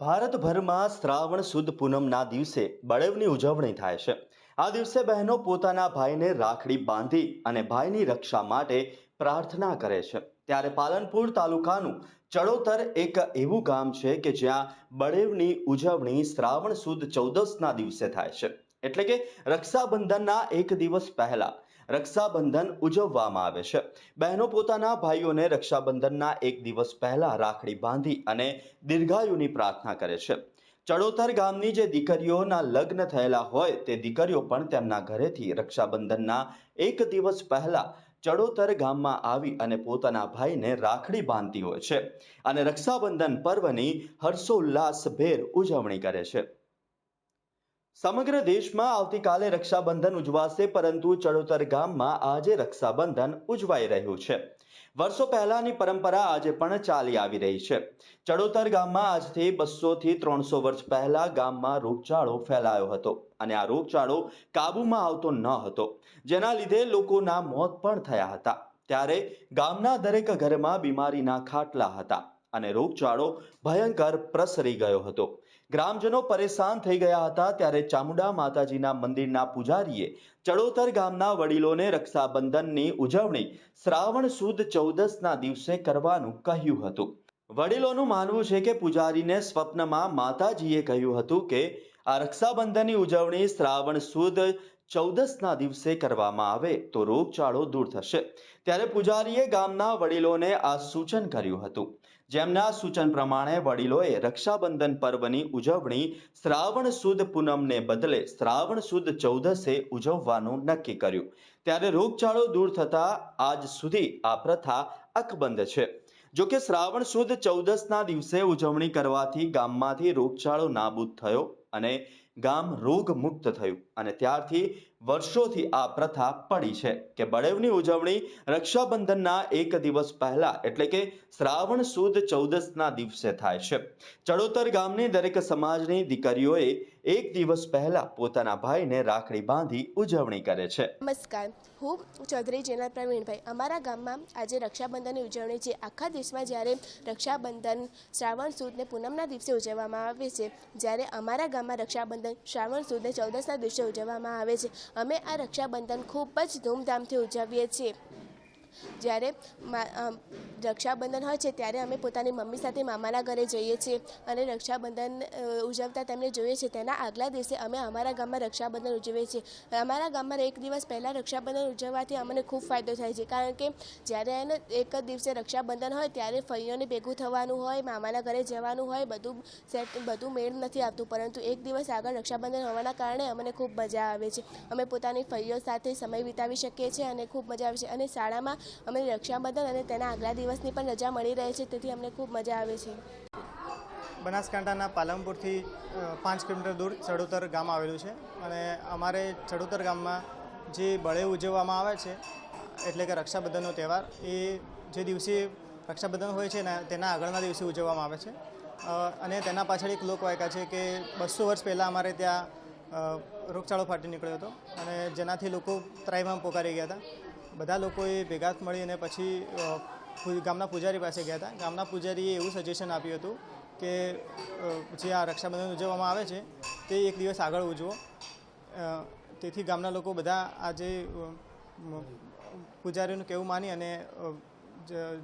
ભારતભરમાં શ્રાવણ સુદ પૂનમના દિવસે બળેવની ઉજવણી થાય છે. આ દિવસે બહેનો પોતાના ભાઈને રાખડી બાંધી અને ભાઈની રક્ષા માટે પ્રાર્થના કરે છે. ત્યારે પાલનપુર તાલુકાનું ચડોતર એક એવું ગામ છે કે જ્યાં બળેવની ઉજવણી શ્રાવણ સુદ ચૌદસના દિવસે થાય છે. એટલે કે રક્ષાબંધનના એક દિવસ પહેલા રક્ષાબંધન ઉજવવામાં આવે છે. બહેનો પોતાના ભાઈઓને રક્ષાબંધનના એક દિવસ પહેલા રાખડી બાંધી અને દીર્ઘાયુની પ્રાર્થના કરે છે. ચડોતર ગામની જે દીકરીઓના લગ્ન થયેલા હોય તે દીકરીઓ પણ તેમના ઘરેથી રક્ષાબંધનના એક દિવસ પહેલા ચડોતર ગામમાં આવી અને પોતાના ભાઈને રાખડી બાંધતી હોય છે અને રક્ષાબંધન પર્વની હર્ષોલ્લાસભેર ઉજવણી કરે છે. સમગ્ર દેશમાં આવતીકાલે રક્ષાબંધન ઉજવાશે, પરંતુ ચડોતર ગામમાં આજે રક્ષાબંધન ઉજવાઈ રહ્યું છે. વર્ષો પહેલાની પરંપરા આજે પણ ચાલી આવી રહી છે. ચડોતર ગામમાં આજથી બસો થી ત્રણસો વર્ષ પહેલા ગામમાં રોગચાળો ફેલાયો હતો અને આ રોગચાળો કાબૂમાં આવતો ન હતો. જેના લીધે લોકોના મોત પણ થયા હતા. ત્યારે ગામના દરેક ઘરમાં બીમારીના ખાટલા હતા અને રોગચાળો ભયંકર પ્રસરી ગયો હતો. ગ્રામજનો પરેશાન થઈ ગયા હતા ત્યારે ચામુંડા માતાજીના મંદિરના પૂજારીએ ચડોતર ગામના વડીલોને રક્ષાબંધનની ઉજવણી શ્રાવણ સુદ ચૌદસના દિવસે કરવાનું કહ્યું હતું. વડીલોનું માનવું છે કે પૂજારીને સ્વપ્નમાં માતાજીએ કહ્યું હતું કે આ રક્ષાબંધનની ઉજવણી શ્રાવણ સુદ ચૌદસના દિવસે કરવામાં આવે તો રોગચાળો દૂર થશે. ત્યારે પૂજારીએ ગામના વડીલોને આ સૂચન કર્યું હતું. જેમના સૂચન પ્રમાણે વડીલોએ રક્ષાબંધન પર્વની ઉજવણી શ્રાવણ સુદ પૂનમને બદલે શ્રાવણ સુદ ચૌદસે ઉજવવાનું નક્કી કર્યું. ત્યારે રોગચાળો દૂર થતા આજ સુધી આ પ્રથા અકબંધ છે. જો કે શ્રાવણ સુદ ચૌદસના દિવસે ઉજવણી કરવાથી ગામમાંથી રોગચાળો નાબૂદ થયો અને ગામ રોગ મુક્ત થયું અને ત્યારથી વર્ષોથી આ પ્રથા પડી છે કે બળેવની ઉજવણી રક્ષાબંધનના એક દિવસ પહેલા એટલે કે શ્રાવણ સુદ ચૌદસના દિવસે થાય છે. ચડોતર ગામની દરેક સમાજની દીકરીઓએ એક દિવસ પહેલા પોતાના ભાઈને રાખડી બાંધી ઉજવણી કરે છે. નમસ્કાર, હું ચૌધરી જેના પ્રવીણભાઈ. અમારા ગામમાં આજે રક્ષાબંધનની ઉજવણી છે. આખા દેશમાં જ્યારે રક્ષાબંધન શ્રાવણ સુદને પૂનમના દિવસે ઉજવવામાં આવે છે, જ્યારે અમારા ગામમાં રક્ષાબંધન, શ્રાવણ, સુદ ચૌદસના દિવસે ઉજવવામાં આવે છે. અમે આ રક્ષાબંધન ખૂબ જ ધૂમધામથી ઉજવીએ છીએ. જ્યારે રક્ષાબંધન હોય છે, ત્યારે અમે પોતાની મમ્મી સાથે મામાના ઘરે જઈએ છીએ અને રક્ષાબંધન ઉજવતા તેમને જોઈએ છીએ. તેના આગલા દિવસે અમે અમારા ગામમાં રક્ષાબંધન ઉજવીએ છીએ. અમારા ગામમાં એક દિવસ પહેલાં રક્ષાબંધન ઉજવવાથી અમને ખૂબ ફાયદો થાય છે. કારણ કે જ્યારે એને એક જ દિવસે રક્ષાબંધન હોય, ત્યારે ફઈઓને ભેગું થવાનું હોય, મામાના ઘરે જવાનું હોય, બધું સેટ, બધું મેળ નથી આવતું. પરંતુ એક દિવસ આગળ રક્ષાબંધન હોવાના કારણે અમને ખૂબ મજા આવે છે. અમે પોતાની ફઈઓ સાથે સમય વિતાવી શકીએ છીએ અને ખૂબ મજા આવે છે. અને શાળામાં અમે રક્ષાબંધન અને તેના આગલા દિવસની પણ રજા મળી રહે છે, તેથી અમને ખૂબ મજા આવે છે. બનાસકાંઠાના પાલમપુરથી પાંચ કિલોમીટર દૂર ચડોતર ગામ આવેલું છે અને અમારે ચડોતર ગામમાં જે બળે ઉજવવામાં આવે છે, એટલે કે રક્ષાબંધનનો તહેવાર, એ જે દિવસે રક્ષાબંધન હોય છે તેના આગળના દિવસે ઉજવવામાં આવે છે. અને તેના પાછળ એક લોકવાયકા છે કે બસો વર્ષ પહેલાં અમારે ત્યાં રોગચાળો ફાટી નીકળ્યો હતો અને જેનાથી લોકો ત્રાઈમાં પોકારી ગયા હતા. બધા લોકોએ ભેગા મળી અને પછી ગામના પૂજારી પાસે ગયા હતા. ગામના પૂજારીએ એવું સજેશન આપ્યું હતું કે જે આ રક્ષાબંધન ઉજવવામાં આવે છે, તે એક દિવસ આગળ ઉજવો. તેથી ગામના લોકો બધા આજે પૂજારીનું કહેવું માની અને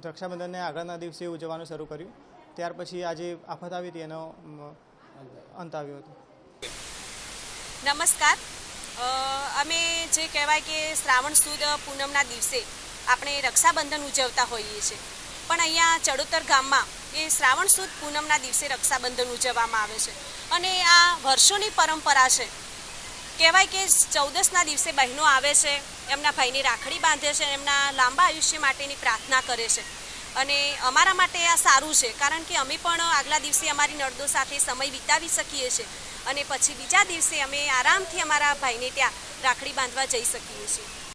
રક્ષાબંધનને આગળના દિવસે ઉજવવાનું શરૂ કર્યું. ત્યાર પછી આજે આફત આવી હતી એનો અંત આવ્યો હતો. નમસ્કાર. અમે જે કહેવાય કે શ્રાવણ સુદ પૂનમના દિવસે આપણે રક્ષાબંધન ઉજવતા હોઈએ છીએ. પણ અહીંયા ચડોતર ગામમાં એ શ્રાવણ સુદ પૂનમના દિવસે રક્ષાબંધન ઉજવવામાં આવે છે. અને આ વર્ષોની પરંપરા છે. કહેવાય કે ચૌદસના દિવસે બહેનો આવે છે, એમના ભાઈને રાખડી બાંધે છે, એમના લાંબા આયુષ્ય માટેની પ્રાર્થના કરે છે. અને અમારા માટે આ સારું છે, કારણ કે અમે પણ આગલા દિવસે અમારી નળદો સાથે સમય વિતાવી શકીએ છીએ અને પછી બીજા દિવસે અમે આરામથી અમારા ભાઈને ત્યાં રાખડી બાંધવા જઈ શકીએ છીએ.